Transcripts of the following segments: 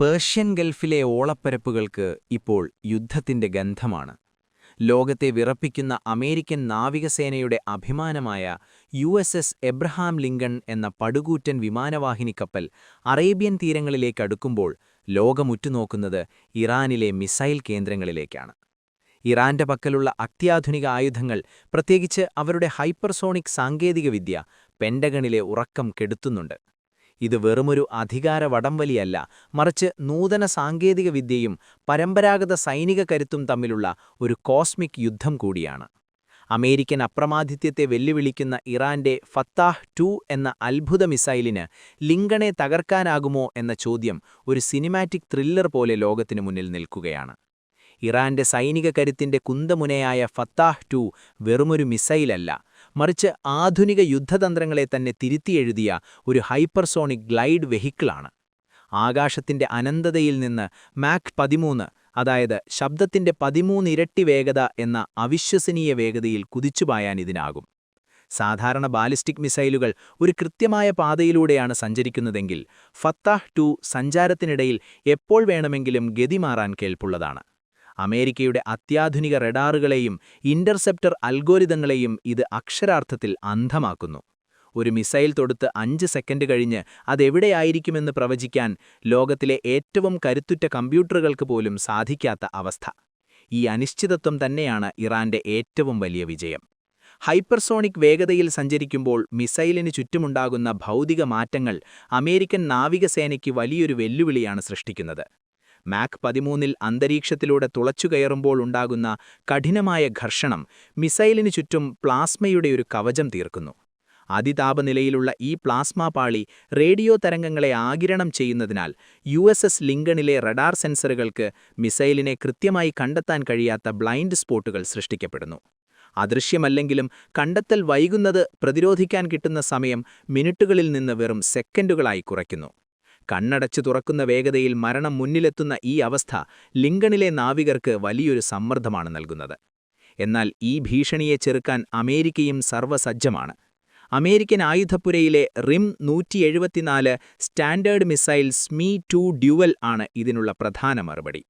Persian ഗൾഫിലെ ഓളപ്പരപ്പുകൾക്ക് ഇപ്പോൾ യുദ്ധത്തിന്റെ ഗന്ധമാണ്. ലോകത്തെ വിറപ്പിക്കുന്ന അമേരിക്കൻ നാവികസേനയുടെ അഭിമാനമായ U S S Abraham Lincoln എന്ന പടുകൂറ്റൻ വിമാനവാഹിനി കപ്പൽ അറേബ്യൻ തീരങ്ങളിലേക്കടുക്കുമ്പോൾ ലോകമുറ്റുനോക്കുന്നത് ഇറാനിലെ മിസൈൽ കേന്ദ്രങ്ങളിലേക്കാണ്. ഇറാന്റെ പക്കലുള്ള അത്യാധുനിക ആയുധങ്ങൾ പ്രത്യേകിച്ച് അവരുടെ ഹൈപ്പർസോണിക് സാങ്കേതികവിദ്യ പെൻഡഗണിലെ ഉറക്കം കെടുത്തുന്നുണ്ട്. ഇത് വെറുമൊരു അധികാര വടംവലിയല്ല മറിച്ച് നൂതന സാങ്കേതിക വിദ്യയും പരമ്പരാഗത സൈനിക കരുത്തും തമ്മിലുള്ള ഒരു കോസ്മിക് യുദ്ധം കൂടിയാണ്. അമേരിക്കൻ അപ്രമാദിത്യത്തെ വെല്ലുവിളിക്കുന്ന ഇറാന്റെ ഫത്താഹ് ടു എന്ന അത്ഭുത മിസൈലിന് ലിങ്കണെ തകർക്കാനാകുമോ എന്ന ചോദ്യം ഒരു സിനിമാറ്റിക് ത്രില്ലർ പോലെ ലോകത്തിനു മുന്നിൽ നിൽക്കുകയാണ്. ഇറാന്റെ സൈനിക കരുത്തിന്റെ കുന്തമുനയായ ഫത്താഹ് ടു വെറുമൊരു മിസൈലല്ല മറിച്ച് ആധുനിക യുദ്ധതന്ത്രങ്ങളെ തന്നെ തിരുത്തിയെഴുതിയ ഒരു ഹൈപ്പർസോണിക് ഗ്ലൈഡ് വെഹിക്കിളാണ്. ആകാശത്തിന്റെ അനന്തതയിൽ നിന്ന് മാക് പതിമൂന്ന് അതായത് ശബ്ദത്തിന്റെ പതിമൂന്നിരട്ടി വേഗത എന്ന അവിശ്വസനീയ വേഗതയിൽ കുതിച്ചുപായാൻ ഇതിനാകും. സാധാരണ ബാലിസ്റ്റിക് മിസൈലുകൾ ഒരു കൃത്യമായ പാതയിലൂടെയാണ് സഞ്ചരിക്കുന്നതെങ്കിൽ ഫത്താഹ് ടു സഞ്ചാരത്തിനിടയിൽ എപ്പോൾ വേണമെങ്കിലും ഗതിമാറാൻ കേൾപ്പുള്ളതാണ്. അമേരിക്കയുടെ അത്യാധുനിക റഡാറുകളെയും ഇന്റർസെപ്റ്റർ അൽഗോരിതങ്ങളെയും ഇത് അക്ഷരാർത്ഥത്തിൽ അന്ധമാക്കുന്നു. ഒരു മിസൈൽ തൊടുത്ത് അഞ്ച് സെക്കൻഡ് കഴിഞ്ഞ് അതെവിടെയായിരിക്കുമെന്ന് പ്രവചിക്കാൻ ലോകത്തിലെ ഏറ്റവും കരുത്തുറ്റ കമ്പ്യൂട്ടറുകൾക്ക് പോലും സാധിക്കാത്ത അവസ്ഥ. ഈ അനിശ്ചിതത്വം തന്നെയാണ് ഇറാന്റെ ഏറ്റവും വലിയ വിജയം. ഹൈപ്പർസോണിക് വേഗതയിൽ സഞ്ചരിക്കുമ്പോൾ മിസൈലിന് ചുറ്റുമുണ്ടാകുന്ന ഭൗതിക മാറ്റങ്ങൾ അമേരിക്കൻ നാവികസേനയ്ക്ക് വലിയൊരു വെല്ലുവിളിയാണ് സൃഷ്ടിക്കുന്നത്. മാക് പതിമൂന്നിൽ അന്തരീക്ഷത്തിലൂടെ തുളച്ചുകയറുമ്പോൾ ഉണ്ടാകുന്ന കഠിനമായ ഘർഷണം മിസൈലിനു ചുറ്റും പ്ലാസ്മയുടെ ഒരു കവചം തീർക്കുന്നു. അതിതാപനിലയിലുള്ള ഈ പ്ലാസ്മ പാളി റേഡിയോ തരംഗങ്ങളെ ആകിരണം ചെയ്യുന്നതിനാൽ യു എസ് എസ് ലിങ്കണിലെ റഡാർ സെൻസറുകൾക്ക് മിസൈലിനെ കൃത്യമായി കണ്ടെത്താൻ കഴിയാത്ത ബ്ലൈൻഡ് സ്പോട്ടുകൾ സൃഷ്ടിക്കപ്പെടുന്നു. അദൃശ്യമല്ലെങ്കിലും കണ്ടെത്തൽ വൈകുന്നത് പ്രതിരോധിക്കാൻ കിട്ടുന്ന സമയം മിനിറ്റുകളിൽ നിന്ന് വെറും സെക്കൻഡുകളായി കുറയ്ക്കുന്നു. കണ്ണടച്ചു തുറക്കുന്ന വേഗതയിൽ മരണം മുന്നിലെത്തുന്ന ഈ അവസ്ഥ ലിങ്കണിലെ നാവികർക്ക് വലിയൊരു സമ്മർദ്ദമാണ് നൽകുന്നത്. എന്നാൽ ഈ ഭീഷണിയെ ചെറുക്കാൻ അമേരിക്കയും സർവസജ്ജമാണ്. അമേരിക്കൻ ആയുധപ്പുരയിലെ റിം നൂറ്റി എഴുപത്തിനാല് സ്റ്റാൻഡേർഡ് മിസൈൽ സ്മീ ടു ഡ്യുവൽ ആണ് ഇതിനുള്ള പ്രധാന മറുപടി.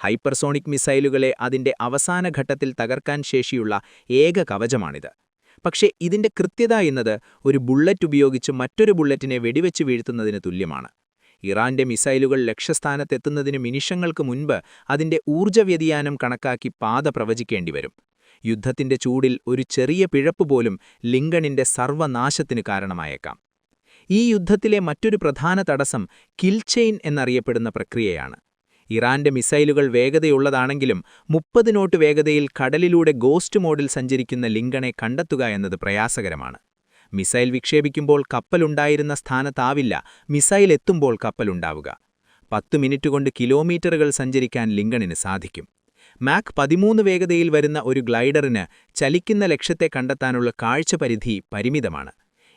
ഹൈപ്പർസോണിക് മിസൈലുകളെ അതിന്റെ അവസാന ഘട്ടത്തിൽ തകർക്കാൻ ശേഷിയുള്ള ഏക കവചമാണിത്. പക്ഷേ ഇതിന്റെ കൃത്യത എന്നത് ഒരു ബുള്ളറ്റ് ഉപയോഗിച്ച് മറ്റൊരു ബുള്ളറ്റിനെ വെടിവെച്ച് വീഴ്ത്തുന്നതിന് തുല്യമാണ്. ഇറാന്റെ മിസൈലുകൾ ലക്ഷ്യസ്ഥാനത്തെത്തുന്നതിന് നിമിഷങ്ങൾക്ക് മുൻപ് അതിന്റെ ഊർജ വ്യതിയാനം കണക്കാക്കി പാത പ്രവചിക്കേണ്ടിവരും. യുദ്ധത്തിന്റെ ചൂടിൽ ഒരു ചെറിയ പിഴപ്പ് പോലും ലിങ്കണിന്റെ സർവനാശത്തിന് കാരണമായേക്കാം. ഈ യുദ്ധത്തിലെ മറ്റൊരു പ്രധാന തടസ്സം കിൽചെയിൻ എന്നറിയപ്പെടുന്ന പ്രക്രിയയാണ്. ഇറാന്റെ മിസൈലുകൾ വേഗതയുള്ളതാണെങ്കിലും മുപ്പത് നോട്ട് വേഗതയിൽ കടലിലൂടെ ഗോസ്റ്റ് മോഡിൽ സഞ്ചരിക്കുന്ന ലിങ്കണെ കണ്ടെത്തുക എന്നത് പ്രയാസകരമാണ്. മിസൈൽ വിക്ഷേപിക്കുമ്പോൾ കപ്പലുണ്ടായിരുന്ന സ്ഥാനത്താവില്ല മിസൈൽ എത്തുമ്പോൾ കപ്പലുണ്ടാവുക. പത്ത് മിനിറ്റ് കൊണ്ട് കിലോമീറ്ററുകൾ സഞ്ചരിക്കാൻ ലിങ്കണിന് സാധിക്കും. മാക് പതിമൂന്ന് വേഗതയിൽ വരുന്ന ഒരു ഗ്ലൈഡറിന് ചലിക്കുന്ന ലക്ഷ്യത്തെ കണ്ടെത്താനുള്ള കാഴ്ചപരിധി പരിമിതമാണ്.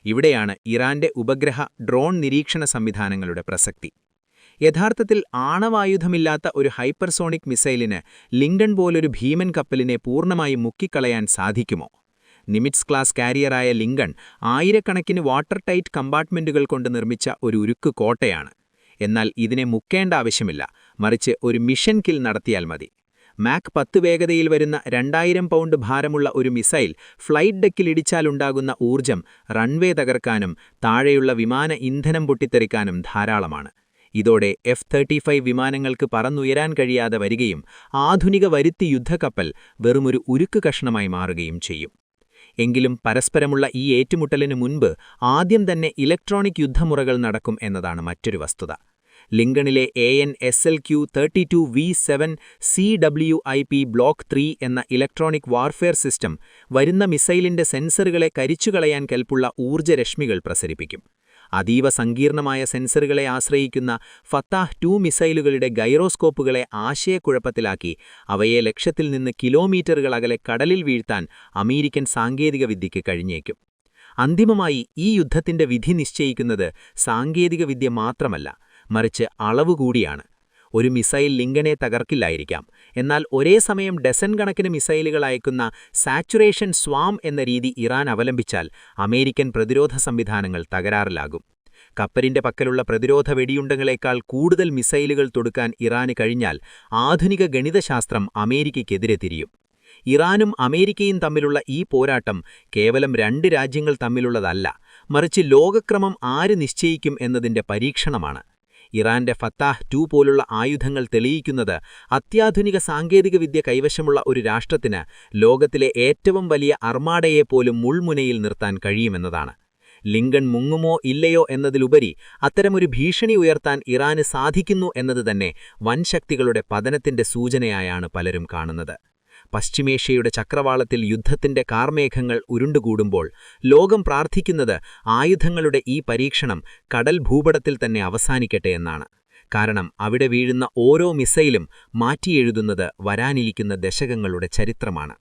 ഇവിടെയാണ് ഇറാന്റെ ഉപഗ്രഹ ഡ്രോൺ നിരീക്ഷണ സംവിധാനങ്ങളുടെ പ്രസക്തി. യഥാർത്ഥത്തിൽ ആണവായുധമില്ലാത്ത ഒരു ഹൈപ്പർസോണിക് മിസൈലിന് ലിങ്കൺ പോലൊരു ഭീമൻ കപ്പലിനെ പൂർണമായി മുക്കിക്കളയാൻ സാധിക്കുമോ? നിമിറ്റ്സ് ക്ലാസ് കാരിയറായ ലിങ്കൺ ആയിരക്കണക്കിന് വാട്ടർ ടൈറ്റ് കമ്പാർട്ട്മെന്റുകൾ കൊണ്ട് നിർമ്മിച്ച ഒരു ഉരുക്ക് കോട്ടയാണ്. എന്നാൽ ഇതിനെ മുക്കേണ്ട ആവശ്യമില്ല. മറിച്ച് ഒരു മിഷൻ കിൽ നടത്തിയാൽ മതി. മാക് പത്ത് വേഗതയിൽ വരുന്ന രണ്ടായിരം പൗണ്ട് ഭാരമുള്ള ഒരു മിസൈൽ ഫ്ലൈറ്റ് ഡെക്കിൽ ഇടിച്ചാലുണ്ടാകുന്ന ഊർജം റൺവേ തകർക്കാനും താഴെയുള്ള വിമാന ഇന്ധനം പൊട്ടിത്തെറിക്കാനും ധാരാളമാണ്. ഇതോടെ എഫ് തേർട്ടി ഫൈവ് വിമാനങ്ങൾക്ക് പറന്നുയരാൻ കഴിയാതെ വരികയും ആധുനിക വരുത്തി യുദ്ധക്കപ്പൽ വെറുമൊരു ഉരുക്ക് കഷ്ണമായി മാറുകയും ചെയ്യും. എങ്കിലും പരസ്പരമുള്ള ഈ ഏറ്റുമുട്ടലിനു മുൻപ് ആദ്യം തന്നെ ഇലക്ട്രോണിക് യുദ്ധമുറകൾ നടക്കും എന്നതാണ് മറ്റൊരു വസ്തുത. ലിങ്കണിലെ A N S L Q thirty two V seven C W I P block three എന്ന ഇലക്ട്രോണിക് വാർഫെയർ സിസ്റ്റം വരുന്ന മിസൈലിന്റെ സെൻസറുകളെ കരിച്ചുകളയാൻ കെൽപ്പുള്ള ഊർജരശ്മികൾ പ്രസരിപ്പിക്കും. അതീവ സങ്കീർണമായ സെൻസറുകളെ ആശ്രയിക്കുന്ന ഫത്താഹ് ടു മിസൈലുകളുടെ ഗൈറോസ്കോപ്പുകളെ ആശയക്കുഴപ്പത്തിലാക്കി. അവയെ ലക്ഷ്യത്തിൽ നിന്ന് കിലോമീറ്ററുകൾ അകലെ കടലിൽ വീഴ്ത്താൻ അമേരിക്കൻ സാങ്കേതികവിദ്യയ്ക്ക് കഴിഞ്ഞേക്കും. അന്തിമമായി ഈ യുദ്ധത്തിന്റെ വിധി നിശ്ചയിക്കുന്നത് സാങ്കേതികവിദ്യ മാത്രമല്ല മറിച്ച് അളവുകൂടിയാണ് ഒരു മിസൈൽ ലിങ്കനെ തകർക്കില്ലായിരിക്കാം. എന്നാൽ ഒരേ സമയം ഡസൻ കണക്കിന് മിസൈലുകൾ അയക്കുന്ന സാച്ചുറേഷൻ സ്വാം എന്ന രീതി ഇറാൻ അവലംബിച്ചാൽ അമേരിക്കൻ പ്രതിരോധ സംവിധാനങ്ങൾ തകരാറിലാകും. കപ്പലിന്റെ പക്കലുള്ള പ്രതിരോധ വെടിയുണ്ടങ്ങളെക്കാൾ കൂടുതൽ മിസൈലുകൾ തൊടുക്കാൻ ഇറാന് കഴിഞ്ഞാൽ ആധുനിക ഗണിതശാസ്ത്രം അമേരിക്കയ്ക്കെതിരെ തിരിയും. ഇറാനും അമേരിക്കയും തമ്മിലുള്ള ഈ പോരാട്ടം കേവലം രണ്ട് രാജ്യങ്ങൾ തമ്മിലുള്ളതല്ല മറിച്ച് ലോകക്രമം ആര് നിശ്ചയിക്കും എന്നതിന്റെ പരീക്ഷണമാണ്. ഇറാന്റെ ഫത്താഹ് ടു പോലുള്ള ആയുധങ്ങൾ തെളിയിക്കുന്നത് അത്യാധുനിക സാങ്കേതികവിദ്യ കൈവശമുള്ള ഒരു രാഷ്ട്രത്തിന് ലോകത്തിലെ ഏറ്റവും വലിയ അർമാഡയെപ്പോലും മുൾമുനയിൽ നിർത്താൻ കഴിയുമെന്നതാണ്. ലിങ്കൺ മുങ്ങുമോ ഇല്ലയോ എന്നതിലുപരി അത്തരമൊരു ഭീഷണി ഉയർത്താൻ ഇറാന് സാധിക്കുന്നു എന്നത് തന്നെ വൻശക്തികളുടെ പതനത്തിന്റെ സൂചനയായാണ് പലരും കാണുന്നത്. പശ്ചിമേഷ്യയുടെ ചക്രവാളത്തിൽ യുദ്ധത്തിന്റെ കാർമേഘങ്ങൾ ഉരുണ്ടുകൂടുമ്പോൾ ലോകം പ്രാർത്ഥിക്കുന്നത് ആയുധങ്ങളുടെ ഈ പരീക്ഷണം കടൽ ഭൂപടത്തിൽ തന്നെ അവസാനിക്കട്ടെ എന്നാണ്. കാരണം അവിടെ വീഴുന്ന ഓരോ മിസൈലും മാറ്റിയെഴുതുന്നത് വരാനിരിക്കുന്ന ദശകങ്ങളുടെ ചരിത്രമാണ്.